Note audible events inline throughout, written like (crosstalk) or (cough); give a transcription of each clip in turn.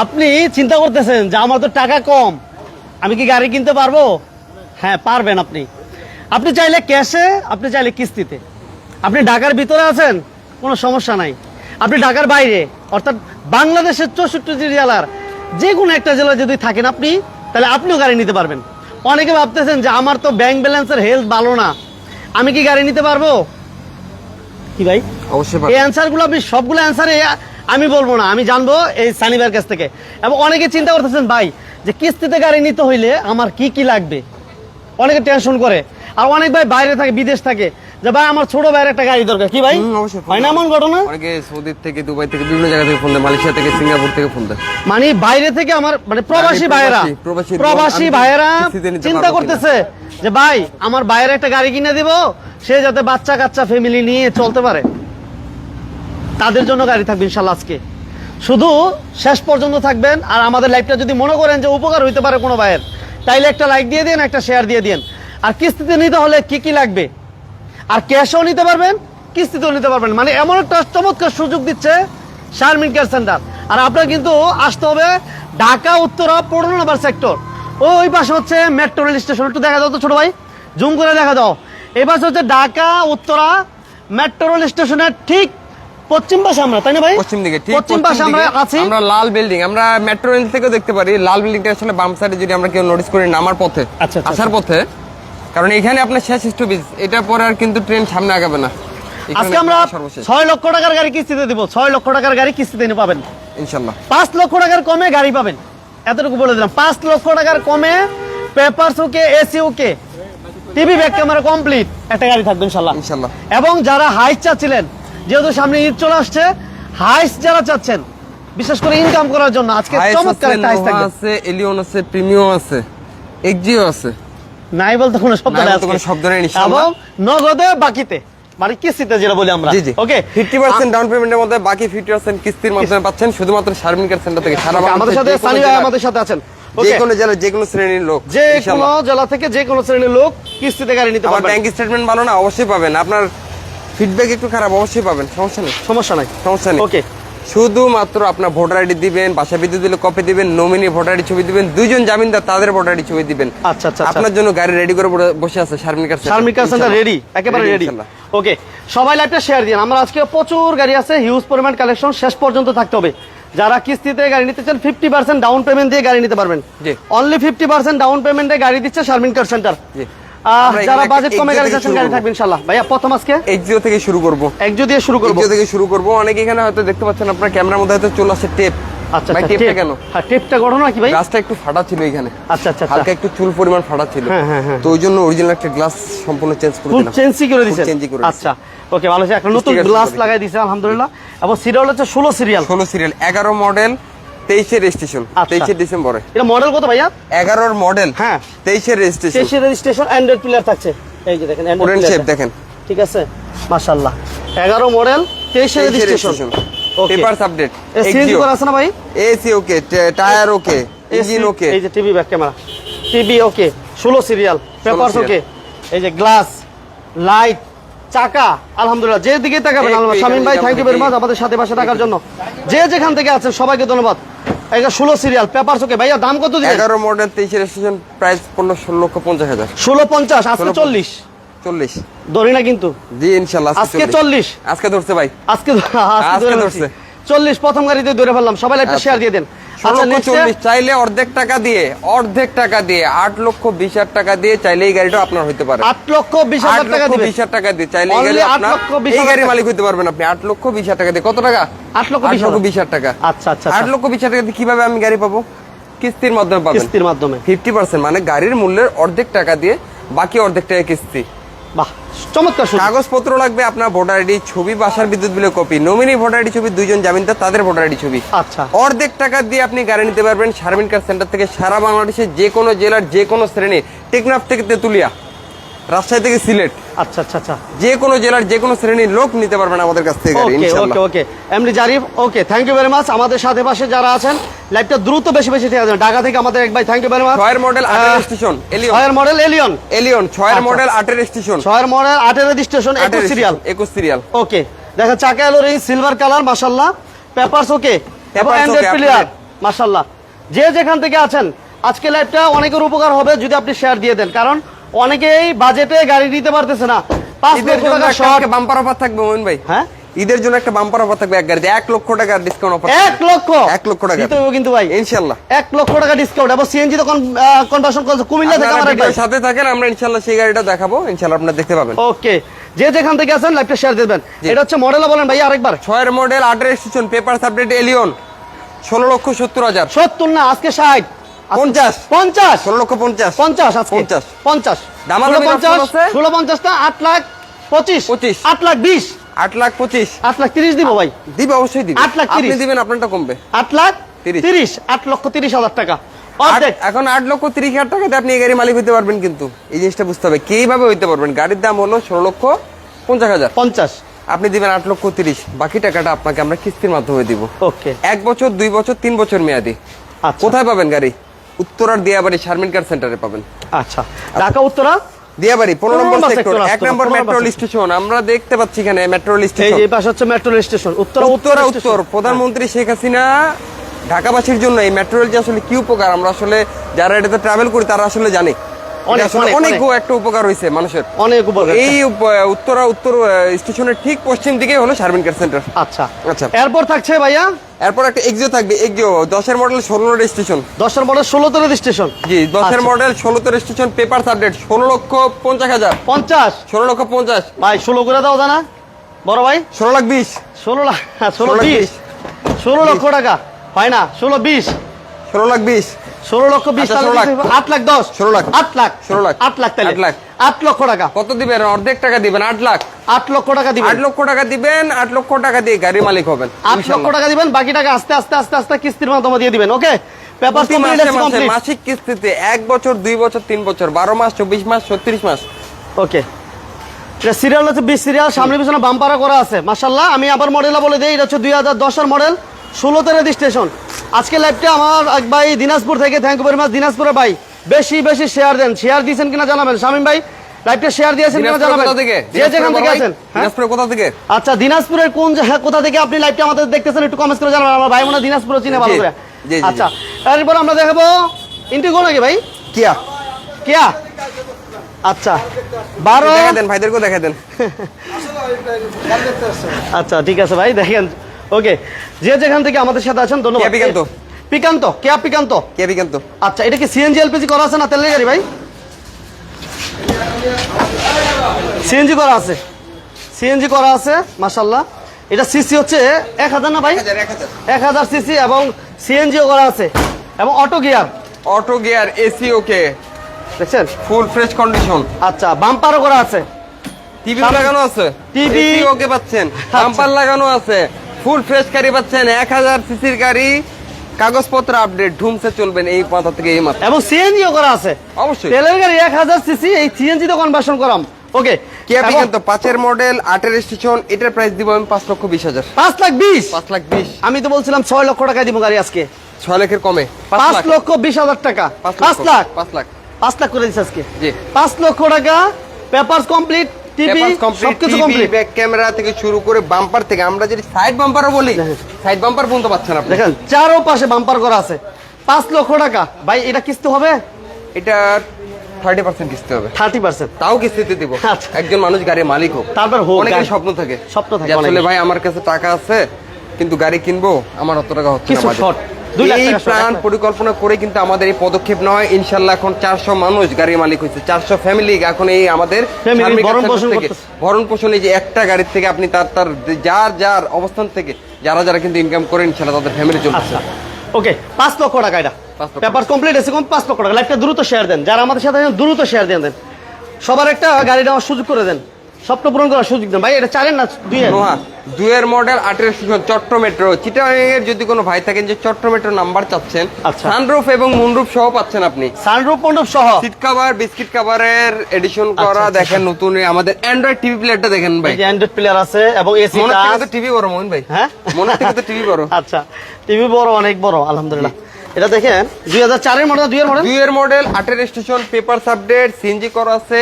আপনি চিন্তা করতেছেন যে আমার তো টাকা কম আমি কি গাড়ি কিনতে পারব? হ্যাঁ পারবেন আপনি। আপনি চাইলে ক্যাশে আপনি চাইলে কিস্তিতে। আপনি ঢাকার ভিতরে আছেন কোনো সমস্যা নাই। আপনি ঢাকার বাইরে অর্থাৎ বাংলাদেশের চৌষট্টি জেলার যে কোনো একটা জেলায় যদি থাকেন আপনি তাহলে আপনিও গাড়ি নিতে পারবেন। অনেকে ভাবতেছেন যে আমার তো ব্যাংক ব্যালেন্সের হেলথ ভালো না আমি কি গাড়ি নিতে পারব? কি ভাই? অবশ্যই এই অ্যান্সারগুলো আপনি সবগুলো অ্যান্সার আমি বলব না আমি জানব এই সানিবার কাছ থেকে। এবং অনেকে চিন্তা করতেছেন ভাই যে কিস্তিতে গাড়ি নিতে হইলে আমার কি কি লাগবে? অনেকে টেনশন করে। আর অনেক ভাই বাইরে থাকে বিদেশ থাকে যে ভাই আমার ছোট ভাইয়ের একটা গাড়ি দরকার। কি ভাই? অবশ্যই হয় না এমন ঘটনা? অনেকে সৌদি থেকে দুবাই থেকে বিভিন্ন জায়গা থেকে ফোন দেয় মালয়েশিয়া থেকে সিঙ্গাপুর থেকে ফোন দেয়। মানে বাইরে থেকে আমার মানে প্রবাসী প্রবাসী, ভাইয়েরা প্রবাসী, প্রবাসী ভাইয়েরা চিন্তা করতেছে যে ভাই আমার ভাইয়ের একটা গাড়ি কিনে দিব সে যাতে বাচ্চা কাচ্চা ফ্যামিলি নিয়ে চলতে পারে। তাদের জন্য গাড়ি থাকবে ইনশাল্লাহ আজকে। শুধু শেষ পর্যন্ত থাকবেন, আর আমাদের লাইফটা যদি মনে করেন যে উপকার হইতে পারে কোনো ভাইয়ের, তাইলে একটা লাইক দিয়ে দিন একটা শেয়ার দিয়ে দিন আর কিস্তিতে নিতে হলে কি কি লাগবে? আর ক্যাশও নিতে পারবেন, কিস্তিতেও নিতে পারবেন। মানে এমন একটা চমৎকার সুযোগ দিচ্ছে শারমিন কেয়ার সেন্টার আর আপনার কিন্তু আসতে হবে ঢাকা, উত্তরা, পনেরো নম্বর সেক্টর ও ওই পাশে হচ্ছে মেট্রো রেল স্টেশন একটু দেখা দাও তো ছোট ভাই জুম করে দেখা দাও এই পাশে হচ্ছে ঢাকা, উত্তরা মেট্রো রেল স্টেশনের ঠিক পশ্চিম পাশে আমরা তাই না ভাই? পশ্চিম দিকে ঠিক পশ্চিম পাশে আমরা আছি। আমরা লাল বিল্ডিং আমরা মেট্রো রেল থেকেও দেখতে পারি। লাল বিল্ডিংটা আসলে বাম সাইডে যদি আমরা কেউ নোটিস করি নামার পথে আচ্ছা, আচ্ছা, আসার পথে। কারণ এখানে আপনার শেষ স্টপেজ এটা পরে আর কিন্তু ট্রেন সামনে আগাবে না। আজকে আমরা ছয় লক্ষ টাকার গাড়ি কিস্তিতে দিব ছয় লক্ষ টাকার গাড়ি কিস্তিতে পাবেন। ইনশাল্লাহ পাঁচ লক্ষ টাকার কমে গাড়ি পাবেন। এতটুকু বলে দিলাম পাঁচ লক্ষ টাকার কমে papers okay AC okay TV back camera complete একটা গাড়ি থাকবে ইনশাল্লাহ ইনশাল্লাহ এবং যারা হাইস চাচ্ছিলেন যেহেতু সামনে ঈদ চলে আসছে হাইস যারা চাচ্ছেন বিশেষ করে ইনকাম করার জন্য আজকে চমৎকার একটা হাইস থাকবে। আছে এলিয়ন আছে প্রিমিয়াম আছে এক্সিও আছে। নাই বলতে কোনো শব্দ নাই কোনো শব্দ নেই, ইনশাআল্লাহ। এবং নগদে বাকিতে মানে কিস্তিতে যেটা বলি আমরা। ওকে ফিফটি পার্সেন্ট ডাউন পেমেন্টের মধ্যে বাকি ফিফটি পার্সেন্ট কিস্তির মাধ্যমে পাচ্ছেন শুধুমাত্র শারমিন কার সেন্টার থেকে। সারা আমাদের সাথে সানি ভাই আমাদের সাথে আছেন। যে কোনো জেলার যে কোনো শ্রেণির লোক যে কোনো জেলা থেকে যে কোনো শ্রেণির লোক কিস্তিতে গাড়ি নিতে পারবেন। ব্যাংক স্টেটমেন্ট ভালো না অবশ্যই পাবেন। আপনার ফিডব্যাক একটু খারাপ অবশ্যই পাবেন সমস্যা নেই। সমস্যা নাই। সমস্যা নেই। ওকে শুধুমাত্র আপনার ভোটার আইডি দিবেন বাসা বিদ্যুৎ দিলে কপি দিবেন নমিনি ভোটার আইডি ছবি দিবেন দুইজন জামিনদার তাদের ভোটার আইডি ছবি দিবেন। আচ্ছা, আচ্ছা, আচ্ছা। আপনার জন্য গাড়ি রেডি করে বসে- আছে শারমিকা সেন্টার রেডি একেবারে রেডি ওকে সবাই লাইভটা শেয়ার দিন আমরা আজকে প্রচুর গাড়ি আছে হিউজ পরিমাণ কালেকশন শেষ পর্যন্ত থাকতে হবে। যারা কিস্তিতে গাড়ি নিতে চান ফিফটি পার্সেন্ট ডাউন পেমেন্ট দিয়ে গাড়ি নিতে পারবেন। অনলি ফিফটি পার্সেন্ট ডাউন পেমেন্টে গাড়ি দিচ্ছে শারমিন কার সেন্টার যারা বাজেট কমে গাড়ি চাচ্ছেন গাড়ি থাকবে ইনশাল্লাহ। ভাইয়া প্রথম আজকে? এক্সিও থেকে শুরু করব। একজো দিয়ে শুরু করব? এক্সিও থেকে শুরু করব। অনেকে এখানে হয়তো দেখতে পাচ্ছেন আপনার ক্যামেরার মধ্যে হয়তো চলে আসে টেপ আচ্ছা ভাই আচ্ছা টেপটা কেন? হ্যাঁ টেপটা ঘটনা কি ভাই? গ্লাসটা একটু ফাটা ছিল এখানে। আচ্ছা আচ্ছা হালকা আচ্ছা একটু চুল পরিমাণ ফাটা ছিল। হ্যাঁ, হ্যাঁ, হ্যাঁ। তো ওই জন্য অরিজিনাল একটা গ্লাস সম্পূর্ণ চেঞ্জ করে দিলাম। চেঞ্জই করে দিয়েছেন? চেঞ্জই করে আচ্ছা ওকে ভালো একটা নতুন গ্লাস লাগাই দিয়েছে আলহামদুলিল্লাহ। এবং সিরিয়াল হচ্ছে ষোলো সিরিয়াল ষোলো সিরিয়াল এগারো মডেল তেইশের রেজিস্ট্রেশন আচ্ছা। তেইশে ডিসেম্বরে। এটা মডেল কত ভাইয়া? এগারোর মডেল হ্যাঁ। রেজিস্ট্রেশন তেইশে রেজিস্ট্রেশন অ্যান্ড্রয়েড প্লেয়ার থাকছে। এই যে দেখেন Android শেপ দেখেন। ঠিক আছে? মাশাআল্লাহ। এগারো মডেল তেইশে রেজিস্ট্রেশন পেপারস আপডেট সিএনজি করা আছে না ভাই? AC okay tyre okay engine okay এই যে TV back camera TV okay ষোলো সিরিয়াল পেপারস ওকে এই যে গ্লাস লাইট চাকা আলহামদুলিল্লাহ। যে দিকে তাকাবেন একটু আলহামদুলিল্লাহ। এখানে শামিম ভাই থ্যাংক ইউ আমরা ভেরি মাচ আমাদের সাথে পাশে থাকার জন্য। যে যেখান থেকে আছেন সবাইকে ধন্যবাদ। এটা ষোলো সিরিয়াল পেপার চোখে। ভাইয়া দাম কত দিন এগারো মডেল তেইশ রেজিস্ট্রেশন প্রাইস পনেরো ষোলো লক্ষ পঞ্চাশ হাজার। ষোলো পঞ্চাশ আজকে চল্লিশ। চল্লিশ। ধরি না কিন্তু। জি ইনশাল্লাহ আজকে চল্লিশ। আজকে ধরছে ভাই। আজকে ধরছে। চল্লিশ প্রথম গাড়িতে ধরে ফেললাম। সবাই একটা আচ্ছা। শেয়ার দিয়ে দেন। ষোলো লক্ষ নেক্সট চল্লিশ চাইলে অর্ধেক টাকা দিয়ে অর্ধেক টাকা দিয়ে আট লক্ষ বিশ হাজার টাকা দিয়ে চাইলে এই গাড়িটা আপনার হতে পারে। আট লক্ষ বিশ হাজার টাকা বিশ হাজার টাকা দিয়ে চাইলে এই গাড়ি আপনার এই গাড়ির মালিক হতে পারবেন আপনি। আট লক্ষ বিশ হাজার টাকা দিয়ে কত টাকা? আট লক্ষ বিশ লক্ষ বিশ হাজার টাকা। আচ্ছা, আচ্ছা, আট আচ্ছা। লক্ষ বিশ হাজার টাকা দিয়ে কীভাবে আমি গাড়ি পাবো? কিস্তির মাধ্যমে পাবেন। কিস্তির মাধ্যমে। ফিফটি পার্সেন্ট মানে গাড়ির মূল্যের অর্ধেক টাকা দিয়ে বাকি অর্ধেক টাকা কিস্তি। বাহ চমৎকার কাগজপত্র লাগবে আপনার ভোটার আইডি ছবি বাসার বিদ্যুৎ বিলের কপি নমিনি ভোটার আইডি ছবি দুইজন জামিনদার তাদের ভোটার আইডি ছবি। আচ্ছা। অর্ধেক টাকা দিয়ে আপনি গাড়ি নিতে পারবেন শারমিন কার সেন্টার থেকে সারা বাংলাদেশের যে কোনো জেলার যে কোনো শ্রেণির টেকনাফ থেকে তেতুলিয়া। রাজশাহী থেকে সিলেট। আচ্ছা আচ্ছা আচ্ছা। যে কোনো জেলার যে কোনো শ্রেণির লোক নিতে পারবেন আমাদের কাছ থেকে ওকে ওকে ওকে এমনি Zarif okay thank you very much আমাদের সাথে পাশে যারা আছেন লাইভটা দ্রুত বেশি বেশি ঠিক আছে ঢাকা থেকে আমাদের এক ভাই থ্যাংক ইউ ভেরি মাচ ছয়ের মডেল আটের স্টেশন এলিয়ন ছয়ের মডেল এলিয়ন এলিয়ন ছয়ের আচ্ছা। মডেল আটের স্টেশন ছয়ের মডেল আটের রেজিস্ট্রেশন একুশ সিরিয়াল একুশ সিরিয়াল ওকে দেখা চাকা এলো এই সিলভার কালার মাশাল্লাহ পেপারস ওকে এবং অ্যান্ড্রয়েড প্লেয়ার মাশাল্লাহ যে যেখান থেকে আছেন আজকে লাইভটা অনেকের উপকার হবে যদি আপনি শেয়ার দিয়ে দেন। কারণ অনেকেই বাজেটে গাড়ি নিতে পারতেছে না। পাঁচ লক্ষ টাকা শর্ট বাম্পার অফার থাকবে মোমিন ভাই। হ্যাঁ? ঈদের জন্য একটা বাম্পার অফার থাকবে এক গাড়িতে। এক লক্ষ টাকার ডিসকাউন্ট অফার এক লক্ষ? এক লক্ষ টাকা। দিতে কিন্তু ভাই। ইনশাল্লাহ। এক লক্ষ টাকা ডিসকাউন্ট এবং সিএনজি তো কনভার্সন করছে। কুমিল্লা থেকে আমার সাথে থাকেন আমরা ইনশাল্লাহ সেই গাড়িটা দেখাবো। ইনশাল্লাহ আপনারা দেখতে পাবেন। ওকে যে যেখান থেকে আছেন লাইভটা শেয়ার দিবেন। এটা হচ্ছে মডেল বলেন ভাই আরেকবার। ছয়ের মডেল আটের স্টেশন পেপার সাবডেট এলিয়ন ষোলো লক্ষ সত্তর হাজার। সত্তর না আজকে ষাট। লক্ষ আজকে। লাখ পঁচিশ। পঁচিশ। আট লাখ বিশ। আট লাখ পঁচিশ। আট লাখ তিরিশ দিব ভাই। দিবে অবশ্যই দিবে। আট লাখ আপনি দিবেন আপনারটা কমবে। লাখ তিরিশ। তিরিশ আট লক্ষ তিরিশ হাজার টাকা। আট- এখন আট লক্ষ তিরিশ হাজার টাকাতে আপনি এই গাড়ি মালিক হতে পারবেন কিন্তু। এই জিনিসটা বুঝতে হবে। কীভাবে হইতে পারবেন? গাড়ির দাম হলো ষোলো লক্ষ পঞ্চাশ হাজার। পঞ্চাশ। আপনি দিবেন আট লক্ষ তিরিশ। বাকি টাকাটা আপনাকে আমরা কিস্তির মাধ্যমে দিব। ওকে। এক বছর দুই বছর তিন বছর মেয়াদি। আচ্ছা। কোথায় পাবেন গাড়ি? উত্তরার দিয়াবাড়ি শারমিন কার সেন্টারে পাবেন। আচ্ছা ঢাকা উত্তরা? দিয়াবাড়ি পনেরো পনেরো নম্বর নম্বর সেক্টর এক নম্বর মেট্রো স্টেশন আমরা দেখতে পাচ্ছি এখানে মেট্রো এই স্টেশন যে এই পাশে হচ্ছে মেট্রো স্টেশন উত্তরা উত্তরা উত্তর প্রধানমন্ত্রী শেখ হাসিনা ঢাকাবাসীর জন্য এই মেট্রো রেল যে আসলে কি উপকার? আমরা আসলে যারা এটাতে ট্রাভেল করি তারা আসলে জানি। অনেক। একটা উপকার হয়েছে মানুষের। অনেক উপকার এই উত্তরা উত্তর স্টেশনের ঠিক পশ্চিম দিকে হলো শারমিন কেয়ার সেন্টার আচ্ছা। আচ্ছা। এরপর থাকছে ভাইয়া? এরপর একটা এক্সিও থাকবে এক্সিও দশের মডেল ষোলো স্টেশন দশের মডেল ষোলোতে স্টেশন জি দশের। মডেল ষোলোতে স্টেশন পেপার আপডেট ষোলো লক্ষ পঞ্চাশ হাজার। পঞ্চাশ? ষোলো লক্ষ পঞ্চাশ। ভাই ষোলো করে দাও জানা। বড় ভাই? ষোলো লাখ বিশ। ষোলো লাখ ষোলো ষোলো বিশ। ষোলো লক্ষ টাকা। হয় না ষোলো বিশ। ষোলো লাখ বিশ। ষোলো লক্ষ বিশ তাহলে ষোলো লাখ। কত হইবো? আট লাখ দশ। ষোলো লাখ। আট লাখ। ষোলো লাখ। আট লাখ আট লাখ। আট লক্ষ টাকা। কত দিবেন? অর্ধেক টাকা দিবেন আট লাখ। আট লক্ষ টাকা দিবেন। আট লক্ষ টাকা দিবেন আট লক্ষ টাকা দিয়ে গাড়ি মালিক হবেন আট লক্ষ টাকা দিবেন বাকি টাকা আস্তে আস্তে আস্তে আস্তে কিস্তির মাধ্যমে দিয়ে দিবেন ওকে? পেপার প্রতি মাসে মাসে মাসিক কিস্তিতে এক বছর দুই বছর তিন বছর বারো মাস চব্বিশ মাস ছত্রিশ মাস। ওকে। এটা সিরিয়াল হচ্ছে বিশ সিরিয়াল সামনে পিছনে বাম্পারা করা আছে। মাশাল্লাহ আমি আবার মডেল বলে দিই এটা হচ্ছে দুই হাজার দশের মডেল ষোলোতে রেজিস্ট্রেশন আজকে লাইভটা আমার এক ভাই দিনাজপুর থেকে থ্যাংক ইউ ভেরি মাচ দিনাজপুরের ভাই। বেশি বেশি শেয়ার দেন। শেয়ার দিয়েছেন কিনা জানাবেন? শামিম ভাই লাইভটা শেয়ার দিয়েছেন কিনা জানাবেন? যে যেখান থেকে আছেন হ্যাঁ? দিনাজপুরে কোথা থেকে? আচ্ছা দিনাজপুরের কোন জায়গা কোথা থেকে আপনি লাইভটা আমাদের দেখতেছেন একটু কমেন্ট করে জানাবেন। আমার ভাই মনে দিনাজপুর চিনে ভালো করে। আচ্ছা এরপর আমরা দেখাবো ইন্টিগো নাকি ভাই? কিয়া? কেয়া? আচ্ছা বারো দেখা দেন ভাইদেরকেও দেখা দেন। (laughs) আচ্ছা ঠিক আছে ভাই দেখেন। ওকে যে যেখান থেকে আমাদের সাথে আছেন ধন্যবাদ। পিকান্ত। পিকান্ত কেয়া পিকান্ত কিয়া বিকান্ত? আচ্ছা এটা কি সিএনজি এলপিজি করা আছে না তেলের গাড়ি ভাই সিএনজি করা আছে। সিএনজি করা আছে মাশাল্লাহ এটা সিসি হচ্ছে এক হাজার না ভাই? এক হাজার সিসি এবং সিএনজিও করা আছে। এবং auto gear auto gear AC okay দেখছেন? ফুল ফ্রেশ কন্ডিশন আচ্ছা বাম্পারও করা আছে। টিভি লাগানো আছে। টিভি ওকে পাচ্ছেন। বাম্পার লাগানো আছে। ফুল ফ্রেশ গাড়ি পাচ্ছেন এক হাজার সিসির গাড়ি। কাগজপত্র আপডেট ধুমসে চলবেন এই মাথা থেকে এই মাথা এবং সিএনজিও করা আছে। অবশ্যই। তেলের গাড়ি এক হাজার সিসি এই সিএনজি তো কনভার্সন করাম। ওকে কিয়া পিকান্ত পাঁচের মডেল আটের স্টেশন এটার প্রাইস দিব আমি পাঁচ লক্ষ বিশ হাজার। পাঁচ লাখ বিশ? পাঁচ লাখ বিশ। আমি তো বলছিলাম ছয় লক্ষ টাকা দিব গাড়ি আজকে। ছয় লাখের কমে। পাঁচ লক্ষ বিশ হাজার টাকা। পাঁচ পাঁচ লাখ। পাঁচ লাখ। পাঁচ লাখ করে দিচ্ছে আজকে। জি। পাঁচ লক্ষ টাকা পেপার কমপ্লিট টিভি সবকিছু কমপ্লিট ব্যাক ক্যামেরা থেকে শুরু করে বাম্পার থেকে আমরা যদি সাইড বাম্পারও বলি সাইড বাম্পার পর্যন্ত পাচ্ছেন আপনি। দেখেন চারো পাশে বাম্পার করা আছে। পাঁচ লক্ষ টাকা। ভাই এটা কিস্তি হবে? এটা থার্টি পার্সেন্ট কিস্তি হবে। থার্টি পার্সেন্ট তাও কিস্তিতে দিব। আচ্ছা। একজন মানুষ গাড়ির মালিক হোক। তারপর হোক অনেকের স্বপ্ন থাকে। স্বপ্ন থাকে আসলে ভাই আমার কাছে টাকা আছে কিন্তু গাড়ি কিনবো আমার অত টাকা হচ্ছে না এই প্ল্যান পরিকল্পনা করে কিন্তু আমাদের এই পদক্ষেপ নয় ইনশাল্লাহ এখন চারশো মানুষ গাড়ির মালিক হয়েছে চারশো ফ্যামিলি এখন এই আমাদের ভরণ পোষণ এই যে একটা গাড়ির থেকে আপনি তার তার যার যার অবস্থান থেকে যারা যারা কিন্তু ইনকাম করেন ইনশাল্লাহ তাদের ফ্যামিলি চলছে ওকে পাঁচ লক্ষ টাকা এটা। পাঁচ পেপার কমপ্লিট এসে কম পাঁচ লক্ষ টাকা? লাইফটা দ্রুত শেয়ার দেন। যারা আমাদের সাথে দ্রুত শেয়ার দেন দেন। সবার একটা গাড়ি নেওয়ার সুযোগ করে দেন। স্বপ্ন পূরণ করার সুযোগ দেন ভাই এটা চারেন না দুই নোহা দুয়ের মডেল আটের চট্ট মেট্রো। চিটাগাংয়ের যদি কোনো ভাই থাকেন যে চট্ট মেট্রো নাম্বার চাচ্ছেন আচ্ছা। সানরুফ এবং মুনরুফ সহ পাচ্ছেন আপনি। সানরূপ মণ্ডপ সহ? সিট কভার বিস্কিট কভারের এডিশন করা আচ্ছা, দেখেন নতুন আমাদের অ্যান্ড্রয়েড টিভি প্লেয়ারটা দেখেন ভাই। অ্যান্ড্রয়েড প্লেয়ার আছে এবং এসি মনে তো টিভি বড় মোহন ভাই। হ্যাঁ? মনে তো টিভি বড়। (laughs) আচ্ছা টিভি বড় অনেক বড় আলহামদুলিল্লাহ। এটা দেখেন দুই হাজার চারের মডেল দুই এর মডেল? দুইয়ের মডেল আটের স্টেশন পেপার আপডেট সিএনজি করা আছে।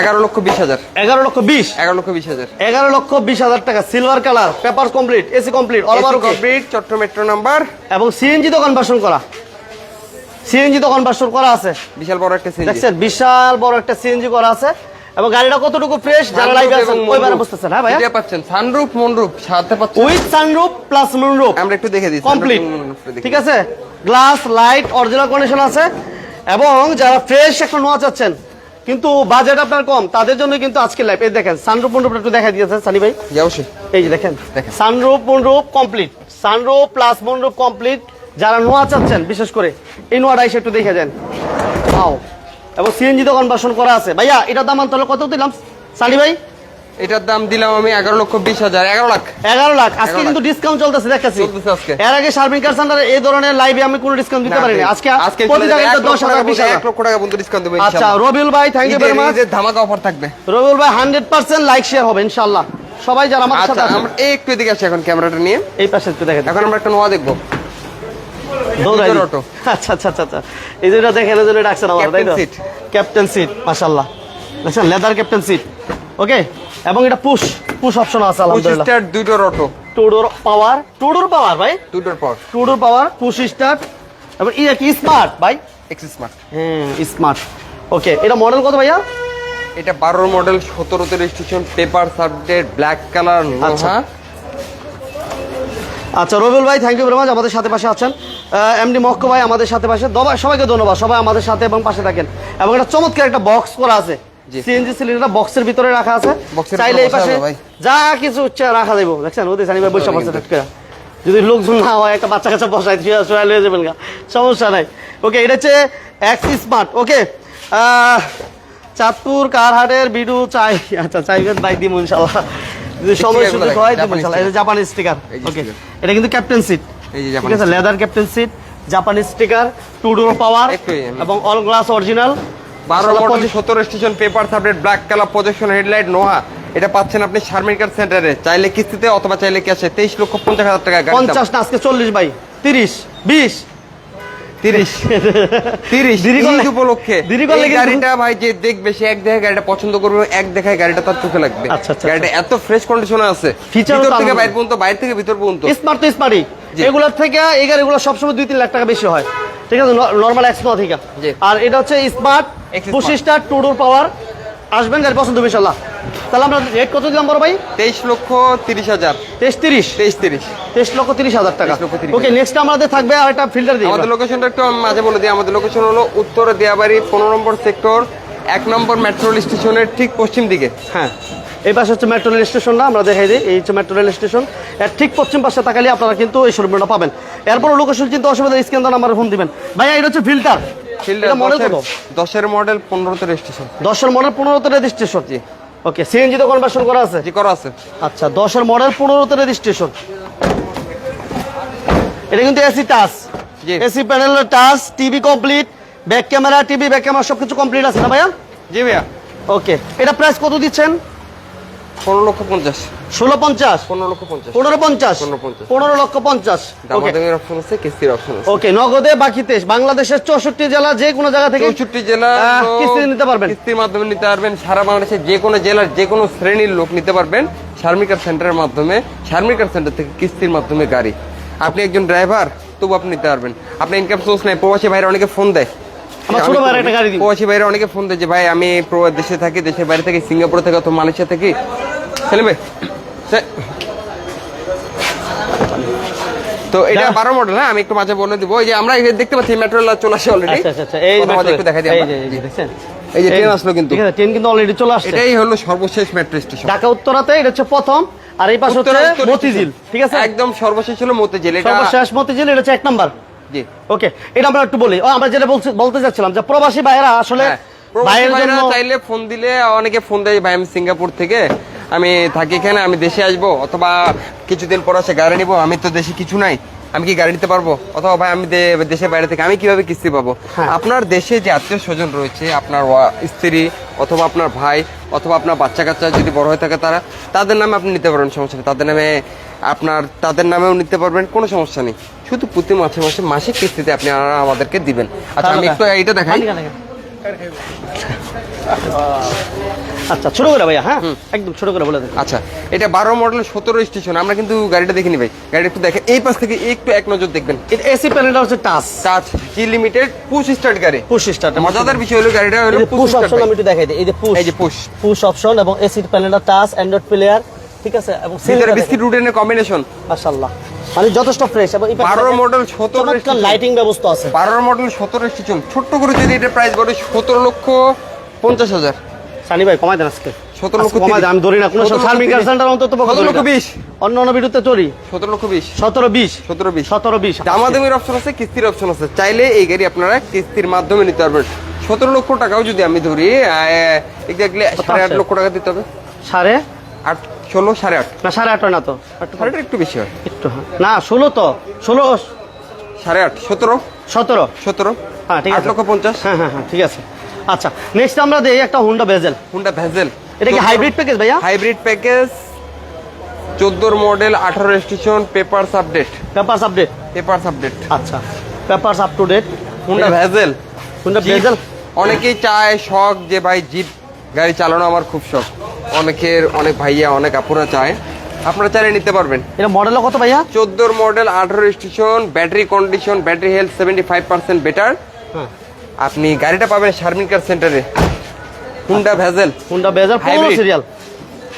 এগারো লক্ষ বিশ হাজার। এগারো লক্ষ বিশ? এগারো লক্ষ বিশ হাজার। এগারো লক্ষ বিশ হাজার টাকা silver colour paper complete AC complete all over complete Chattogram metro number এবং সিএনজি তো কনভার্সন করা। সিএনজি তো কনভার্সন করা আছে। বিশাল বড় একটা সিএনজি দেখছেন বিশাল বড় একটা সিএনজি করা আছে। এবং গাড়িটা কতটুকু ফ্রেশ যারা লাইভে আছেন ওইবারে বুঝতেছেন হ্যাঁ ভাইয়া? পাচ্ছেন সানরুফ মনরুফ সাথে পাচ্ছেন। উইথ সানরুফ প্লাস মুনরুফ আমরা একটু দেখে দিই কমপ্লিট ঠিক আছে? গ্লাস লাইট অরিজিনাল কন্ডিশন আছে। এবং যারা ফ্রেশ একটা নোয়া চাচ্ছেন কিন্তু বাজেট আপনার কম তাদের জন্য কিন্তু আজকে লাইভ এই দেখেন সানরূপ মন্ডপটা একটু দেখা দিয়েছে সানি ভাই। অবশ্যই। এই যে দেখেন দেখেন। মন্ডপ কমপ্লিট সানরূপ প্লাস মন্ডপ কমপ্লিট যারা নোয়া চাচ্ছেন বিশেষ করে এই নোয়াটা এসে একটু দেখে যান। এবং সিএনজি দোকান কনভার্সন করা আছে। ভাইয়া এটা দাম তাহলে কত দিলাম? সানি ভাই? এটার দাম দিলাম আমি এগারো লক্ষ বিশ হাজার এগারো লাখ। এগারো লাখ। আজকে কিন্তু ডিসকাউন্ট চলতেছে দেখাচ্ছি আজকে। এর আগে শারমিন কার সেন্টারে এই ধরনের লাইভে আমি কোনো ডিসকাউন্ট দিতে পারিনি। আজকে আজকে প্রতি জায়গায় দশ হাজার বিশ হাজার। লক্ষ টাকা পর্যন্ত ডিসকাউন্ট দেবো আচ্ছা রবিউল ভাই থ্যাংক ইউ ভেরি মাচ ধামাকা অফার থাকবে। রবিউল ভাই হান্ড্রেড পার্সেন্ট লাইক শেয়ার হবে ইনশাল্লাহ। সবাই যারা আমাদের সাথে আচ্ছা আছেন, আমরা একটু এদিকে আসি এখন ক্যামেরাটা নিয়ে। এই পাশে একটু দেখেন। এখন আমরা একটা নোয়া দেখব। অটো। আচ্ছা আচ্ছা আচ্ছা আচ্ছা। এই যে এটা দেখেন এই জন্য ডাকছেন আমার তাই তো? ক্যাপ্টেন সিট মাশাআল্লাহ। দেখছেন লেদার ক্যাপ্টেন সিট ওকে এবং এটা পুশ পুশ অপশন আছে আলহামদুলিল্লাহ। পঁচিশটার দুইটোর auto two-door power two-door power ভাই। দুইটোর power two-door power push start এবং ইয়ে কি স্মার্ট ভাই। এক্স স্মার্ট হ্যাঁ স্মার্ট ওকে এটা মডেল কত ভাইয়া? এটা বারোর মডেল সতেরোতে রেজিস্ট্রেশন পেপার সাবডেট ব্ল্যাক কালার আচ্ছা। আচ্ছা রবিউল ভাই থ্যাংক ইউ ভেরি মাচ আমাদের সাথে পাশে আছেন। এমডি মক্ক ভাই আমাদের সাথে পাশে। দবা- সবাইকে ধন্যবাদ সবাই আমাদের সাথে এবং পাশে থাকেন। এবং একটা চমৎকার একটা বক্স করা আছে। সিএনজি সিলিন্ডার বক্সের ভিতরে রাখা আছে। চাইলে এই পাশে যা কিছু ইচ্ছা রাখা দেবো দেখছেন? ওদের জানি ভাই বসে। যদি লোকজন না হয় একটা বাচ্চা কাচ্চা বসাই শুয়ে শুয়ে যাবেন সমস্যা নাই। ওকে এটা হচ্ছে এক্স স্মার্ট ওকে চাঁদপুর কারহাটের বিডু চাই। আচ্ছা চাইবেন বাইক দিব ইনশাল্লাহ যদি সময় সুযোগ হয় দিব ইনশাল্লাহ এটা জাপানি স্টিকার ওকে এটা কিন্তু ক্যাপ্টেন সিট ঠিক আছে? লেদার ক্যাপ্টেন সিট জাপানি স্টিকার টু ডোর পাওয়ার এবং অল গ্লাস অরিজিনাল বারো মডেল সতেরো station paper sublet black colour projection headlight Noah. এটা পাচ্ছেন আপনি শারমিন কার সেন্টারে চাইলে কিস্তিতে অথবা চাইলে ক্যাশে তেইশ লক্ষ পঞ্চাশ হাজার টাকা। পঞ্চাশ না আজকে চল্লিশ বাই তিরিশ বিশ। তিরিশ। তিরিশ ঈদ উপলক্ষে। গাড়িটা ভাই যে দেখবে সে এক দেখে গাড়িটা পছন্দ করবে এক দেখায় গাড়িটা তার চোখে লাগবে। আচ্ছা, আচ্ছা, গাড়িটা এত ফ্রেশ কন্ডিশনে আছে। ভিতর থেকে। বাইরে পর্যন্ত বাইরে থেকে ভিতর পর্যন্ত। স্মার্ট তো স্মার্টই। এগুলোর থেকে এই গাড়িগুলো সবসময় দুই তিন লাখ টাকা বেশি হয়। ঠিক আছে নর্মাল এক্স থেকে। আর এটা হচ্ছে স্মার্ট X Smart। পঁচিশ টু ডোর পাওয়ার আসবেন গাড়ি পছন্দ ইনশাল্লাহ। তাহলে আমরা রেট কত দিলাম বড় ভাই? তেইশ লক্ষ তিরিশ হাজার। তেইশ তিরিশ? তেইশ তিরিশ। তেইশ লক্ষ তিরিশ হাজার টাকা। 23 লক্ষ 30 ওকে নেক্সট আমাদের থাকবে আর একটা ফিল্টার আমাদের লোকেশনটা একটু মাঝে বলে দিই। আমাদের লোকেশন হলো উত্তর দিয়াবাড়ি পনেরো নম্বর সেক্টর এক নম্বর মেট্রো রেল স্টেশনের ঠিক পশ্চিম দিকে। হ্যাঁ এই পাশে হচ্ছে মেট্রো রেল স্টেশনটা আমরা দেখাই দিই। এই হচ্ছে মেট্রো রেল স্টেশনের ঠিক পশ্চিম পাশে তাকালে আপনারা কিন্তু এই শোরুমটা পাবেন। এরপর লোকেশন চিন্তা অসুবিধা স্ক্যান দেন আমার ফোন দিবেন। ভাইয়া এটা হচ্ছে ফিল্টার এটা মডেল কত দশের মডেল পনেরোতে রেজিস্ট্রেশন দশের মডেল পনেরোতে রেজিস্ট্রেশন জি। ওকে সিএনজি তো কনভার্সন করা আছে? জি করা আছে। আচ্ছা দশের মডেল পনেরোতে রেজিস্ট্রেশন এটা কিন্তু এসি টাচ জি। এসি প্যানেলের touch TV complete back camera TV back camera সবকিছু কমপ্লিট আছে না ভাইয়া? জি ভাইয়া। ওকে এটা প্রাইস কত দিচ্ছেন? পনেরো লক্ষ পঞ্চাশ। ষোলো পঞ্চাশ? পনেরো লক্ষ পঞ্চাশ। পনেরো পঞ্চাশ? পনেরো লক্ষ পঞ্চাশ। অপশন আছে কিস্তির অপশন ওকে নগদে বাকিতে বাংলাদেশের চৌষট্টি জেলা যে কোনো জায়গা থেকে চৌষট্টি জেলা নিতে পারবেন। কিস্তির মাধ্যমে নিতে পারবেন। সারা বাংলাদেশের যে কোনো জেলার যে কোনো শ্রেণির লোক নিতে পারবেন। শারমিকার সেন্টারের মাধ্যমে শারমিকার সেন্টার থেকে কিস্তির মাধ্যমে গাড়ি। আপনি একজন ড্রাইভার তবু আপনি নিতে পারবেন। আপনি ইনকাম সোর্স নাই প্রবাসী ভাইরা অনেকে ফোন দেয়। প্রবাসী ভাইরা অনেকে ফোন দেয় যে ভাই আমি দেশে থাকি দেশের বাইরে থেকে সিঙ্গাপুরে থেকে অথবা মালয়েশিয়া থেকে সেলিম ভাই তো এটা বারো মডেল হ্যাঁ? আমি একটু মাঝে বলে দিব। এই যে আমরা দেখতে পাচ্ছি মেট্রো চলে আসে অলরেডি একটু দিই এই যে- দেখছেন? এই যে ট্রেন আসলো কিন্তু। ট্রেন কিন্তু অলরেডি চলে আসছে। এটাই হলো সর্বশেষ মেট্রো স্টেশন ঢাকা উত্তরাতে এটা হচ্ছে প্রথম আর এই পাশে হচ্ছে মতিঝিল ঠিক আছে? একদম সর্বশেষ মতিঝিল। এটা সর্বশেষ মতিঝিল এটা হচ্ছে এক নাম্বার। জি। ওকে এটা আমরা একটু বলি। ও আমরা যেটা বলছি বলতে চাচ্ছিলাম যে প্রবাসী ভাইয়েরা আসলে হ্যাঁ, ভাইয়ের জন্য চাইলে ফোন দিলে অনেকে ফোন দেয় ভাই আমি সিঙ্গাপুর থেকে। আমি থাকি এখানে আমি দেশে আসব অথবা কিছুদিন পর আসে গাড়ি নিবো আমি তো দেশে কিছু নাই আমি কি গাড়ি নিতে পারব? অথবা ভাই আমি দেশের বাইরে থেকে আমি কীভাবে কিস্তি পাবো? হ্যাঁ। আপনার দেশে যে আত্মীয় স্বজন রয়েছে আপনার স্ত্রী অথবা আপনার ভাই অথবা আপনার বাচ্চা কাচ্চা যদি বড় হয়ে থাকে তারা তাদের নামে আপনি নিতে পারবেন সমস্যা নেই। তাদের নামে আপনার তাদের নামেও নিতে পারবেন কোনো সমস্যা নেই। শুধু প্রতি মাসে মাসে মাসিক কিস্তিতে আপনি আমাদেরকে দিবেন। আচ্ছা আমি একটু এইটা দেখাই। আচ্ছা ছোট করে ভাইয়া হ্যাঁ? একদম ছোট করে বলে দেন। আচ্ছা এটা বারো মডেল সতেরো স্টেশন আমরা কিন্তু গাড়িটা দেখিনি ভাই। গাড়ি একটু দেখেন এই পাশ থেকে একটু এক নজর দেখবেন। এসি প্যানেলটা হচ্ছে টাচ টাচ জি লিমিটেড পুশ স্টার্ট গাড়ি। পুশ স্টার্ট মজাদার বিষয় হলো গাড়িটা হলো পুশ পুশ অপশন আমি একটু দেখাই দিই। এই যে পুশ এই যে পুশ পুশ অপশন এবং এসি প্যানেলটা টাচ অ্যান্ড্রয়েড প্লেয়ার ঠিক আছে? এবং ভিতরে বিস্কিট রুটেনের কম্বিনেশন মাশাআল্লাহ। মানে যথেষ্ট ফ্রেশ এবং এই বারো মডেল সতেরো লাইটিং ব্যবস্থা আছে। বারো মডেল সতেরো স্টেশন ছোট্ট করে যদি এটা প্রাইস বলে সতেরো লক্ষ পঞ্চাশ হাজার। সানি ভাই কমাই দেন আজকে। 17 লক্ষ কমাই দেন আমি ধরি না কোনো 17 লক্ষ সার্মিকার 30 সেন্টার অন্তত পক্ষে 17 ধরি লক্ষ। 20 অন্য অন্য বিরুদ্ধে চড়ি সতেরো লক্ষ বিশ। সতেরো বিশ। সতেরো বিশ। সতেরো বিশ। দামাদামির অপশন আছে কিস্তির অপশন আছে। চাইলে এই গাড়ি আপনারা কিস্তির মাধ্যমে নিতে পারবেন। সতেরো লক্ষ টাকাও যদি আমি ধরি এক্স্যাক্টলি সাড়ে আট লক্ষ টাকা দিতে হবে। সাড়ে আট ষোলো সাড়ে আট। না সাড়ে আট না তো? সাড়ে আট একটু বেশি হয়। একটু। না ষোলো তো? ষোলো সাড়ে আট সতেরো। সতেরো? সতেরো। হ্যাঁ ঠিক আছে। লক্ষ পঞ্চাশ। হ্যাঁ হ্যাঁ হ্যাঁ ঠিক আছে। আচ্ছা নেক্সট আমরা দিই একটা হুন্ডা বেজেল হুন্ডা ভ্যাজেল এটা কি হাইব্রিড প্যাকেজ ভাইয়া? হাইব্রিড প্যাকেজ চোদ্দোর মডেল আঠারো station papers update papers update papers update আচ্ছা papers up to date Honda Vezel Honda. Vezel অনেকেই চায় শখ যে ভাই জিপ গাড়ি চালানো আমার খুব শখ। অনেকের অনেক ভাইয়া অনেক আপুরা চায়। আপনারা চাইলে নিতে পারবেন। এটা মডেল কত ভাইয়া? চোদ্দোর মডেল আঠারো station battery condition battery health seventy five percent better হ্যাঁ। আপনি গাড়িটা পাবেন শারমিন কার সেন্টারে Honda Vezel Honda Vezel. Serial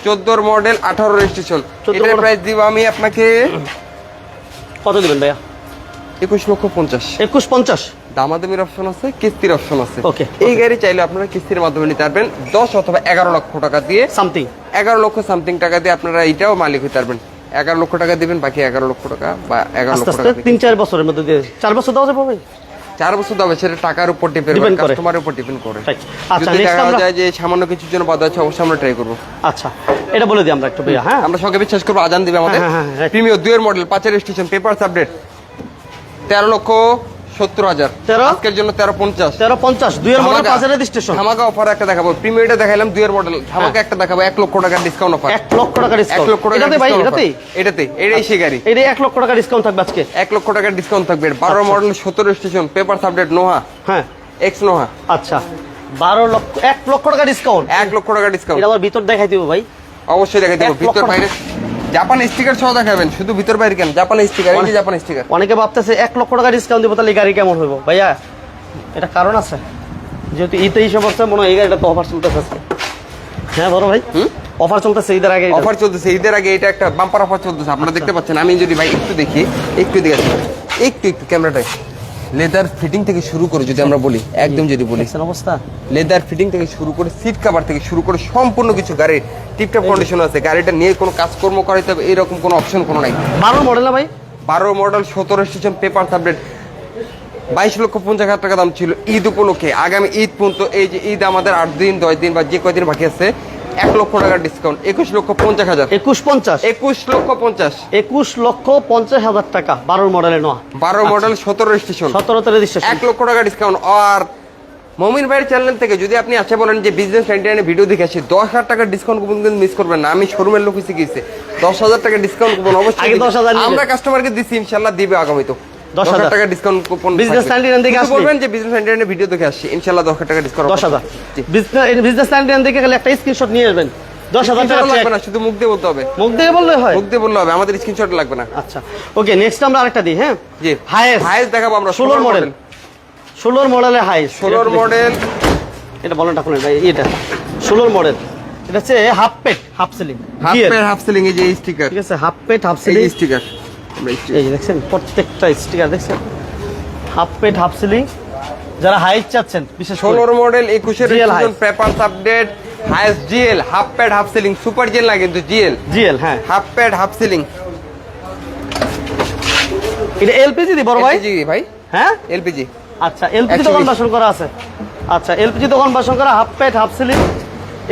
চোদ্দোর মডেল আঠারো স্টেশন 14 এটার প্রাইস দিব আমি আপনাকে কত দিবেন ভাইয়া? একুশ লক্ষ পঞ্চাশ। একুশ পঞ্চাশ। দামাদামির অপশন আছে কিস্তির অপশন আছে। Okay, এই গাড়ি চাইলে আপনারা কিস্তির মাধ্যমে নিতে পারবেন দশ অথবা এগারো লক্ষ টাকা দিয়ে। সামথিং এগারো লক্ষ সামথিং টাকা দিয়ে আপনারা এইটাও মালিক হতে পারবেন। এগারো লক্ষ টাকা দিবেন বাকি এগারো লক্ষ টাকা বা এগারো লক্ষ টাকা তিন চার বছরের মধ্যে দিয়ে চার বছর দেওয়া যাবে চার বছর দাবে সেটা টাকার উপর ডিপেন্ড করে কাস্টমারের উপর ডিপেন্ড করে। আচ্ছা, যদি দেখা আমরা- যায় যে সামান্য কিছুর জন্য বাধা আছে অবশ্যই আমরা ট্রাই করব। আচ্ছা এটা বলে দিই আমরা একটু ভাইয়া হ্যাঁ? আমরা সঙ্গে বিশ্বাস করব আজান দিবে আমাদের। হ্যাঁ, হ্যাঁ, হ্যাঁ. প্রিমিয়ার দুয়ের মডেল পাঁচের স্টেশন পেপার আপডেট তেরো লক্ষ সত্তর হাজার। তেরো? আজকের জন্য তেরো পঞ্চাশ। তেরো পঞ্চাশ দুইয়ের মডেল পাঁচের রেজিস্ট্রেশন ধামাকা অফার একটা দেখাবো। প্রিমিয়ারটা দেখাইলাম দুইয়ের মডেল ধামাকা একটা দেখাবো এক লক্ষ টাকার ডিসকাউন্ট অফার এক লক্ষ টাকা এক লক্ষ টাকার এটাতে ভাই। এটাতে? এটাই সেই গাড়ি। এটা এক লক্ষ টাকা ডিসকাউন্ট থাকবে আজকে। এক লক্ষ টাকার ডিসকাউন্ট থাকবে। বারো আচ্ছা। মডেল সতেরো স্টেশন পেপার আপডেট নোহা হ্যাঁ। এক্স নোহা আচ্ছা। বারো লক্ষ এক লক্ষ টাকা ডিসকাউন্ট এক লক্ষ টাকা ডিসকাউন্ট এটা আবার ভিতর দেখাই দিব ভাই। অবশ্যই দেখাই দেবো। ভিতর বাইরে জাপান স্টিকার সহ দেখাবেন শুধু ভিতর বাইরে কেন? জাপান স্টিকার এই যে জাপান স্টিকার অনেকে ভাবতেছে এক লক্ষ টাকা ডিসকাউন্ট দিব তাহলে গাড়ি কেমন হইব? ভাইয়া এটা কারণ আছে? যেহেতু ঈদে হিসাব হচ্ছে মনে হয় এই গাড়িটা তো অফার চলতেছে হ্যাঁ বড় ভাই। অফার চলতেছে ঈদের আগে অফার চলতেছে ঈদের আগে এটা একটা বাম্পার অফার চলতেছে। আপনারা দেখতে পাচ্ছেন আমি যদি ভাই একটু দেখি একটু দিকে একটু একটু ক্যামেরাটাই লেদার ফিটিং থেকে শুরু করে যদি আমরা বলি একদম যদি বলি। অবস্থা। লেদার ফিটিং থেকে শুরু করে সিট কাভার থেকে শুরু করে সম্পূর্ণ কিছু গাড়ির টিপটপ কন্ডিশন আছে। গাড়িটা নিয়ে কোনো কাজকর্ম করাইতে হবে এরকম কোনো অপশন কোনো নাই। বারো মডেল না ভাই? বারো মডেল সতেরো স্টেশন পেপার আপডেট বাইশ লক্ষ পঞ্চাশ হাজার টাকা দাম ছিল ঈদ উপলক্ষে। আগামী ঈদ পর্যন্ত এই যে ঈদ আমাদের আট দিন দশ দিন বা যে কয়দিন বাকি আছে এক লক্ষ টাকার ডিসকাউন্ট একুশ লক্ষ পঞ্চাশ হাজার। একুশ পঞ্চাশ। একুশ লক্ষ পঞ্চাশ। একুশ লক্ষ পঞ্চাশ হাজার টাকা বারো মডেলের নোয়া বারো মডেল সতেরো স্টেশন সতেরোতে রেজিস্ট্রেশন এক লক্ষ টাকা ডিসকাউন্ট আর মমিন ভাইয়ের চ্যানেল থেকে যদি আপনি আছে বলেন যে বিজনেস নাইনটি ভিডিও দেখে আসি দশ হাজার টাকার ডিসকাউন্ট কুপন কিন্তু মিস করবেন না। আমি শোরুমের লোক গিয়েছি দশ হাজার টাকা ডিসকাউন্ট কুপন অবশ্যই আগে দিবে। 10,000 নিবে। আমরা কাস্টমারকে দিচ্ছি ইনশাল্লাহ দিবে আগামী তো দশ হাজার টাকা ডিসকাউন্ট কুপন Business 99 থেকে আসলে? বলবেন যে বিজনেস নাইনটি ভিডিও দেখে আসছি। ইনশাল্লাহ দশ টাকা ডিসকাউন্ট দশ হাজার। বিজনেস স্ট্যান্ড থেকে গেলে একটা স্ক্রিনশট নিয়ে আসবেন। দশ হাজার টাকা লাগবে না শুধু মুখ দিয়ে বলতে হবে। মুখ দিয়ে বললে হয়? মুখ দিয়ে বললে হবে আমাদের স্ক্রিনশট লাগবে না। আচ্ছা। ওকে নেক্সট আমরা আরেকটা দিই হ্যাঁ? জি। হায়েস্ট হাইস্ট দেখাবো আমরা ষোলোর মডেল ষোলোর মডেলের হাইস্ট ষোলোর মডেল এটা বলেন টাকুন ভাই এটা। ষোলোর মডেল এটা হচ্ছে হাফ পেট half ceiling half pad half ceiling এই যে স্টিকার ঠিক আছে হাফ পেট হাফ সিলিং স্টিকার এই যে দেখছেন প্রত্যেকটা স্টিকার দেখছেন? হাফ পেট হাফ সিলিং যারা হাইট চাচ্ছেন বিশেষ ষোলোর মডেল একুশের papers update Hiace GL half pad half ceiling super GL না কিন্তু জিএল জিএল হ্যাঁ। হাফ প্যাড হাফ সিলিং এটা এলপিজি দি বড় ভাই? এলপিজি ভাই? হ্যাঁ? এলপিজি আচ্ছা এলপিজি দোকান বাসন করা আছে। আচ্ছা এলপিজি দোকান বাসন করা হাফ পেট হাফ সিলিং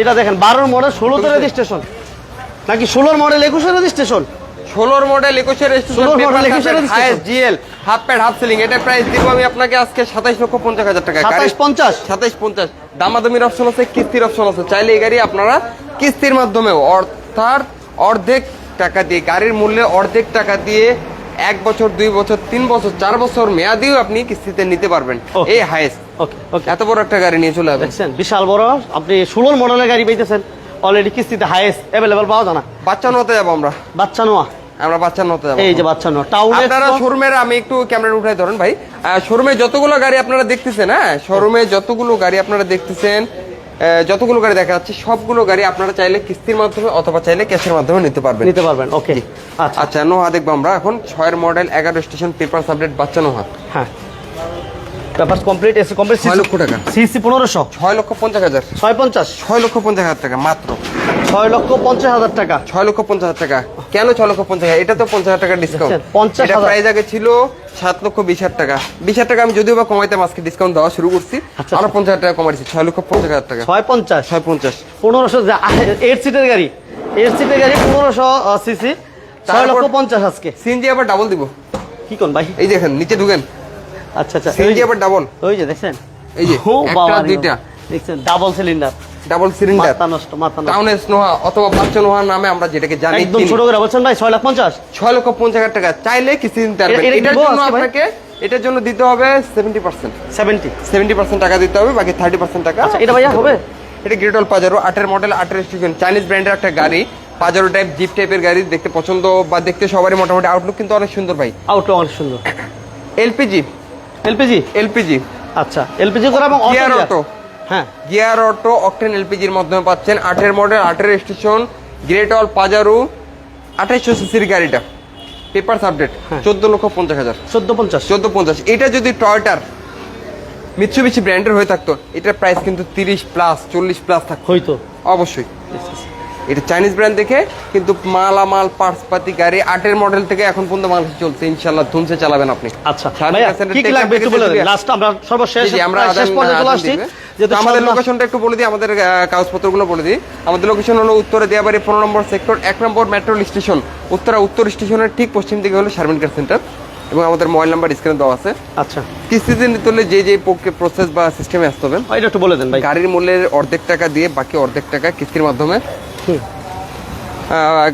এটা দেখেন বারোর মডেল ষোলোতে রেজিস্ট্রেশন নাকি ষোলোর মডেল একুশে রেজিস্ট্রেশন ষোলোর মডেল একুশের 16 model, 21 এর registration। Hiace GL half pad half ceiling এটা প্রাইস দিব আমি আপনাকে আজকে সাতাইশ লক্ষ পঞ্চাশ হাজার টাকা। সাতাইশ পঞ্চাশ। সাতাইশ পঞ্চাশ। দামাদামির অপশন আছে কিস্তির অপশন আছে। চাইলে এই গাড়ি আপনারা কিস্তির মাধ্যমে অর্থাৎ অর্ধেক টাকা দিয়ে গাড়ির মূল্যে অর্ধেক টাকা দিয়ে এক বছর দুই বছর তিন বছর চার বছর মেয়াদিও আপনি কিস্তিতে নিতে পারবেন. এই হাইস্ট এত বড় একটা গাড়ি নিয়ে চলে যাবেন বিশাল বড়। আপনি ষোলোর মডেলের গাড়ি পাইতেছেন। অলরেডি কিস্তিতে হাইয়েস্ট অ্যাভেলেবল পাওয়া যায় না। বাচ্চা নতে যাব আমরা। বাচ্চা নোয়া আমরা বাচ্চা নতে যাব এই যে বাচ্চা নোয়া টাউনে আপনারা শোরুমের আমি একটু ক্যামেরা উঠাই ধরেন ভাই। শোরুমে যতগুলো গাড়ি আপনারা দেখতেছেন হ্যাঁ? শোরুমে যতগুলো গাড়ি আপনারা দেখতেছেন যতগুলো গাড়ি দেখা যাচ্ছে সবগুলো গাড়ি আপনারা চাইলে কিস্তির মাধ্যমে অথবা চাইলে ক্যাশের মাধ্যমে নিতে পারবেন। নিতে পারবেন ওকে আচ্ছা। আচ্ছা নোহা দেখব আমরা এখন। ছয়ের মডেল এগারো স্টেশন পেপার আপডেট বাচ্চা নোহা। হ্যাঁ। পেপার কমপ্লিট এসে কমপ্লিট ছয় লক্ষ টাকা। সিসি পনেরোশো। ছয় লক্ষ পঞ্চাশ হাজার। ছয় পঞ্চাশ। ছয় লক্ষ পঞ্চাশ হাজার টাকা মাত্র। ছয় লক্ষ পঞ্চাশ হাজার টাকা। ছয় লক্ষ পঞ্চাশ হাজার টাকা। কেন ছয় লক্ষ পঞ্চাশ হাজার? এটা তো পঞ্চাশ হাজার টাকা ডিসকাউন্ট দেখছেন, 50,000 এটা প্রাইস আগে ছিল সাত লক্ষ বিশ হাজার টাকা। বিশ হাজার টাকা আমি যদিও বা কমাইতাম আজকে ডিসকাউন্ট দেওয়া শুরু করছি। আচ্ছা, আমরা পঞ্চাশ হাজার টাকা কমাইছি ছয় লক্ষ পঞ্চাশ হাজার টাকা। ছয় পঞ্চাশ? ছয় পঞ্চাশ। পনেরোশো এইট সিটের গাড়ি। এইট সিটের গাড়ি পনেরোশো সিসি ছয় লক্ষ তারপর- পঞ্চাশ আজকে। সিএনজি আবার ডাবল দিব। কি কোন ভাই? এই দেখেন নিচে ঢুকেন। আচ্ছা আচ্ছা সিএনজি আবার ডাবল ওই যে দেখছেন? এই যে, একটা, দুইটা। দেখছেন? ডাবল সিলিন্ডার ডাবল সিলিন্ডার মাথা নষ্ট মাথা নষ্ট। টাউন স্নোহা অথবা বাচ্চা নোহার নামে আমরা যেটাকে জানি একদম ছোট করে বলছেন ভাই ছয় লাখ পঞ্চাশ। ছয় লক্ষ পঞ্চাশ হাজার টাকা। চাইলে কিস্তি দিতে পারবেন। এটা- এটা এটার জন্য আপনাকে এটার জন্য দিতে হবে seventy percent seventy seventy percent টাকা দিতে হবে বাকি থার্টি পার্সেন্ট টাকা আচ্ছা এটা ভাইয়া হবে? এটা গ্রেটল পাজারো আটের মডেল আটের স্টেশন চাইনিজ ব্র্যান্ডের একটা গাড়ি। পাজারো টাইপ জিপ টাইপের গাড়ি। দেখতে পছন্দ বা দেখতে সবারই মোটামুটি আউটলুক কিন্তু অনেক সুন্দর ভাই। আউট অনেক সুন্দর। এলপিজি। এলপিজি? এলপিজি। আচ্ছা এলপিজি করে এবং গিয়ার অটো। হ্যাঁ। গিয়ার অটো অকটেন এলপিজির মাধ্যমে পাচ্ছেন। আটের মডেল আটের স্টেশন গ্রেটল পাজারো আঠাইশশো সিসির গাড়িটা। পেপার আপডেট হ্যাঁ। চোদ্দ লক্ষ পঞ্চাশ হাজার। চোদ্দ পঞ্চাশ। চোদ্দ পঞ্চাশ। এটা যদি টয়টার মিৎসুবিশি ব্র্যান্ডের হয়ে থাকতো এটার প্রাইস কিন্তু তিরিশ প্লাস চল্লিশ প্লাস থাকতো। হয়তো। অবশ্যই। এটা চাইনিজ ব্র্যান্ড দেখে কিন্তু মালামাল পার্টস পাতি গাড়ি আটের মডেল থেকে এখন পর্যন্ত মানুষ চলছে। ইনশাল্লাহ ধুমসে চালাবেন আপনি। আচ্ছা সামনে ভাইয়া কাছের কি কি লাগবে একটু বলে লাস্ট আমরা সর্বশেষ জি, জি, আমরা শেষ আদান- চলে আসছি। যেহেতু আমাদের লোকেশনটা একটু বলে দিই আমাদের কাগজপত্রগুলো বলে দিই। আমাদের লোকেশন হলো উত্তরে দিয়াবাড়ি পনেরো নম্বর সেক্টর এক নম্বর মেট্রোল স্টেশন উত্তরা উত্তর স্টেশনের ঠিক পশ্চিম দিকে হলো শারমিন কার সেন্টার এবং আমাদের মোবাইল নাম্বার স্ক্রিনে দেওয়া আছে। আচ্ছা। কিস্তিতে নিতে হলে যে যে প্রসেস বা সিস্টেমে আসতে হবে এটা একটু বলে দেন ভাই। গাড়ির মূল্যের অর্ধেক টাকা দিয়ে বাকি অর্ধেক টাকা কিস্তির মাধ্যমে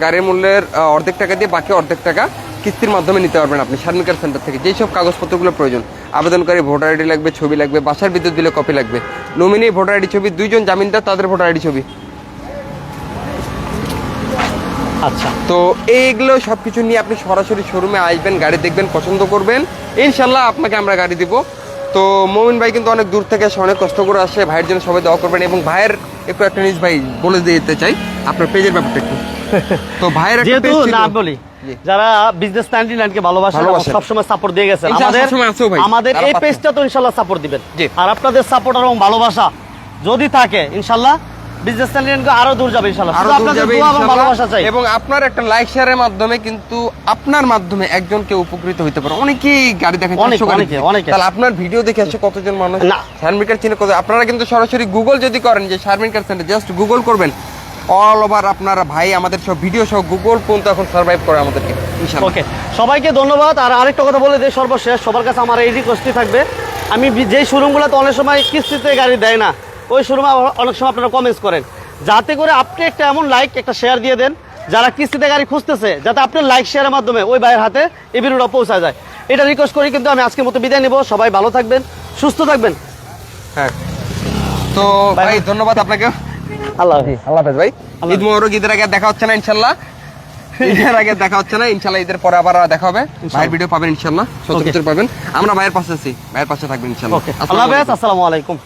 গাড়ির মূল্যের অর্ধেক টাকা দিয়ে বাকি অর্ধেক টাকা কিস্তির মাধ্যমে নিতে পারবেন আপনি শারমিকার সেন্টার থেকে। যেই সব কাগজপত্রগুলো প্রয়োজন আবেদনকারী ভোটার আইডি লাগবে ছবি লাগবে বাসার বিদ্যুৎ বিলে কপি লাগবে নমিনি ভোটার আইডি ছবি দুইজন জামিনদার তাদের ভোটার আইডি ছবি। আচ্ছা। তো এইগুলো সব কিছু নিয়ে আপনি সরাসরি শোরুমে আসবেন গাড়ি দেখবেন পছন্দ করবেন। ইনশাল্লাহ আপনাকে আমরা গাড়ি দিব। তো মমিন ভাই কিন্তু অনেক দূর থেকে আসে অনেক কষ্ট করে আসে ভাইয়ের জন্য সবাই দোয়া করবেন এবং ভাইয়ের একটু একটা নিউজ ভাই বলে দিতে চাই আপনার পেজের ব্যাপারটা একটু তো ভাইয়ের একটা ছিল। বলি যারা বিজনেস নাইনটি নাইনকে ভালোবাসেন। সবসময় সাপোর্ট দিয়ে গেছেন আমাদের। আমাদের এই। পেজটা তো ইনশাল্লাহ সাপোর্ট দিবেন। আর আপনাদের সাপোর্ট এবং ভালোবাসা যদি থাকে ইনশাল্লাহ বিজনেস নাইনটি আরও দূর যাবে আরও দূর যাবে ইনশাআল্লাহ। ভালোবাসা চাই। এবং আপনার একটা লাইক শেয়ারের মাধ্যমে কিন্তু আপনার মাধ্যমে একজনকে উপকৃত হতে পারে। অনেকেই গাড়ি দেখেন অনেকে, অনেকে, অনেকে। তাহলে আপনার ভিডিও দেখে কতজন মানুষ? না। শারমিকার চিনে কত আপনারা কিন্তু সরাসরি গুগল যদি করেন যে শারমিকার সেন্টার জাস্ট গুগল করবেন অল ওভার আপনারা ভাই আমাদের সব ভিডিও সব গুগল পর্যন্ত এখন সার্ভাইভ করে আমাদেরকে ওকে সবাইকে ধন্যবাদ। আর আরেকটা কথা বলে দিই সর্বশেষ সবার কাছে আমার এই রিকোয়েস্টই থাকবে। আমি যেই শোরুমগুলোতে অনেক সময় কিস্তিতে গাড়ি দেয় না ওই শোরুমে অনেক সময় আপনারা কমেন্টস করেন। যাতে করে আপনি একটা এমন লাইক একটা শেয়ার দিয়ে দেন যারা কিস্তিতে গাড়ি খুঁজতেছে যাতে আপনার লাইক শেয়ারের মাধ্যমে ওই ভাইয়ের হাতে এই ভিডিওটা পৌঁছায় যায়। এটা রিকোয়েস্ট করি কিন্তু আমি আজকের মতো বিদায় নেব। সবাই ভালো থাকবেন সুস্থ থাকবেন। হ্যাঁ। তো ভাই ধন্যবাদ আপনাকে। আল্লাহ হাফিজ। আল্লাহ হাফেজ ভাই। ঈদ মোবারক ঈদের আগে দেখা হচ্ছে না ইনশাল্লাহ। ঈদের আগে দেখা হচ্ছে না ইনশাল্লাহ ঈদের পরে আবার দেখা হবে। ভাইয়ের ভিডিও পাবেন ইনশাল্লাহ। সত্য পাবেন। আমরা ভাইয়ের পাশে আছি। ভাইয়ের পাশে থাকবেন ইনশাল্লাহ। আল্লাহ হাফেজ। আসসালামু আলাইকুম।